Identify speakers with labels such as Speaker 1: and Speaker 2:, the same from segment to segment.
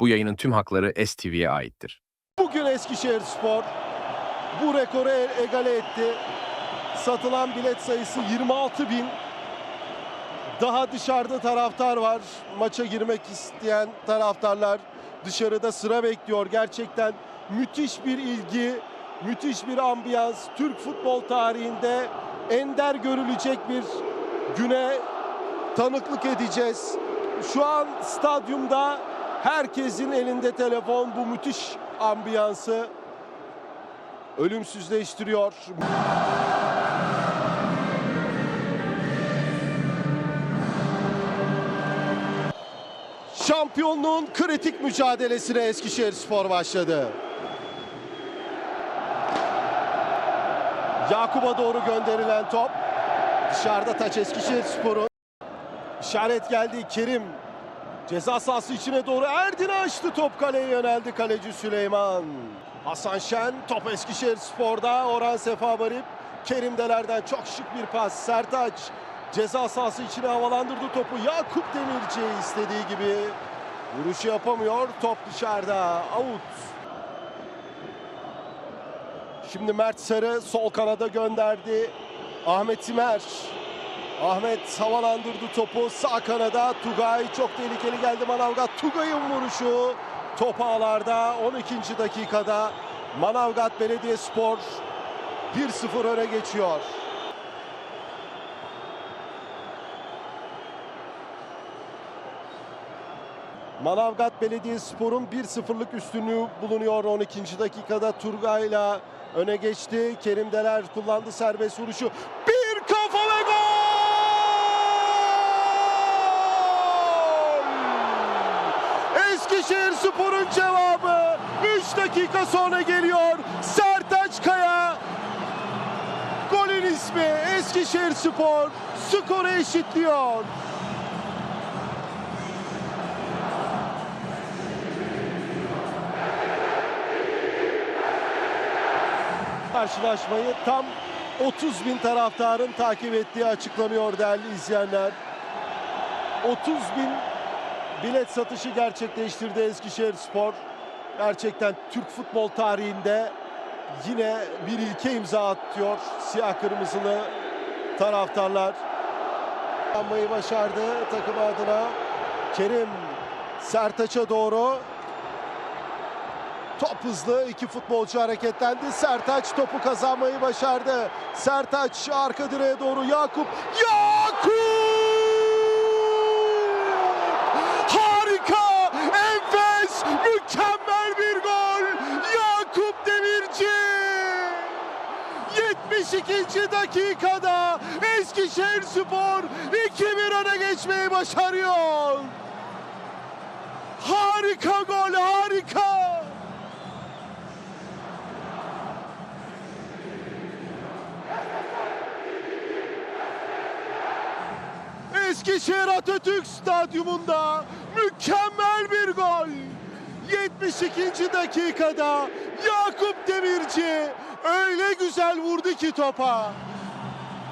Speaker 1: Bu yayının tüm hakları STV'ye aittir.
Speaker 2: Bugün Eskişehir Spor bu rekoru egale etti. Satılan bilet sayısı 26 bin. Daha dışarıda taraftar var. Maça girmek isteyen taraftarlar dışarıda sıra bekliyor. Gerçekten müthiş bir ilgi, müthiş bir ambiyans. Türk futbol tarihinde ender görülecek bir güne tanıklık edeceğiz. Şu an stadyumda herkesin elinde telefon bu müthiş ambiyansı ölümsüzleştiriyor. Şampiyonluğun kritik mücadelesine Eskişehir Spor başladı. Yakup'a doğru gönderilen top. Dışarıda taç Eskişehir Spor'un. İşaret geldi Kerim. Ceza sahası içine doğru Erdin'i açtı. Top kaleye yöneldi kaleci Süleyman. Hasan Şen top Eskişehir Spor'da. Orhan Sefa Barip. Kerimdelerden çok şık bir pas. Sertaç ceza sahası içine havalandırdı topu. Yakup Demirci istediği gibi vuruşu yapamıyor. Top dışarıda. Out. Şimdi Mert Sarı sol kanada gönderdi. Ahmet Simer. Ahmet havalandırdı topu sağ kanada. Tugay çok tehlikeli geldi Manavgat. Tugay'ın vuruşu top ağlarda 12. dakikada Manavgat Belediyespor 1-0 öne geçiyor. Manavgat Belediyespor'un 1-0'lık üstünlüğü bulunuyor 12. dakikada Turgay'la öne geçti. Kerim Deler kullandı serbest vuruşu. Bir Eskişehir Spor'un cevabı 3 dakika sonra geliyor. Sertaç Kaya golün ismi Eskişehir Spor skoru eşitliyor. Karşılaşmayı tam 30 bin taraftarın takip ettiği açıklanıyor değerli izleyenler. 30 bin bilet satışı gerçekleştirdi Eskişehir Spor. Gerçekten Türk futbol tarihinde yine bir ilke imza atıyor siyah kırmızılı taraftarlar. Almayı başardı takım adına. Kerim Sertaç'a doğru Top hızlı iki futbolcu hareketlendi. Sertaç topu kazanmayı başardı. Sertaç arka direğe doğru Yakup. Yakup! 72. dakikada Eskişehir Spor 2-1 öne geçmeyi başarıyor. Harika gol, harika! Eskişehir Atatürk Stadyumunda mükemmel bir gol. 72. dakikada Yakup Demirci öyle güzel vurdu ki topa.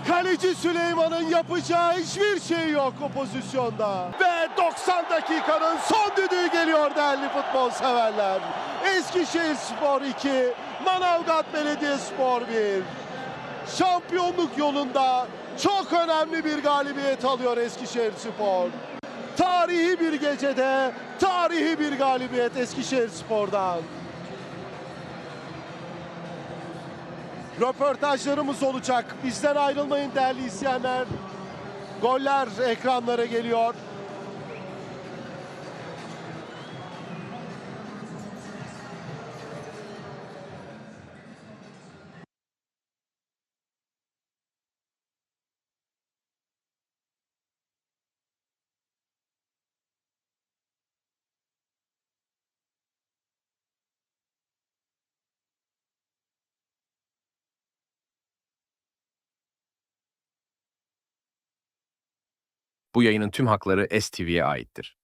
Speaker 2: Kaleci Süleyman'ın yapacağı hiçbir şey yok o pozisyonda. Ve 90 dakikanın son düdüğü geliyor değerli futbol severler. Eskişehir Spor 2, Manavgat Belediyespor 1 şampiyonluk yolunda çok önemli bir galibiyet alıyor Eskişehir Spor. Tarihi bir gecede tarihi bir galibiyet Eskişehir Spor'dan. Röportajlarımız olacak. Bizden ayrılmayın değerli izleyenler. Goller ekranlara geliyor.
Speaker 1: Bu yayının tüm hakları STV'ye aittir.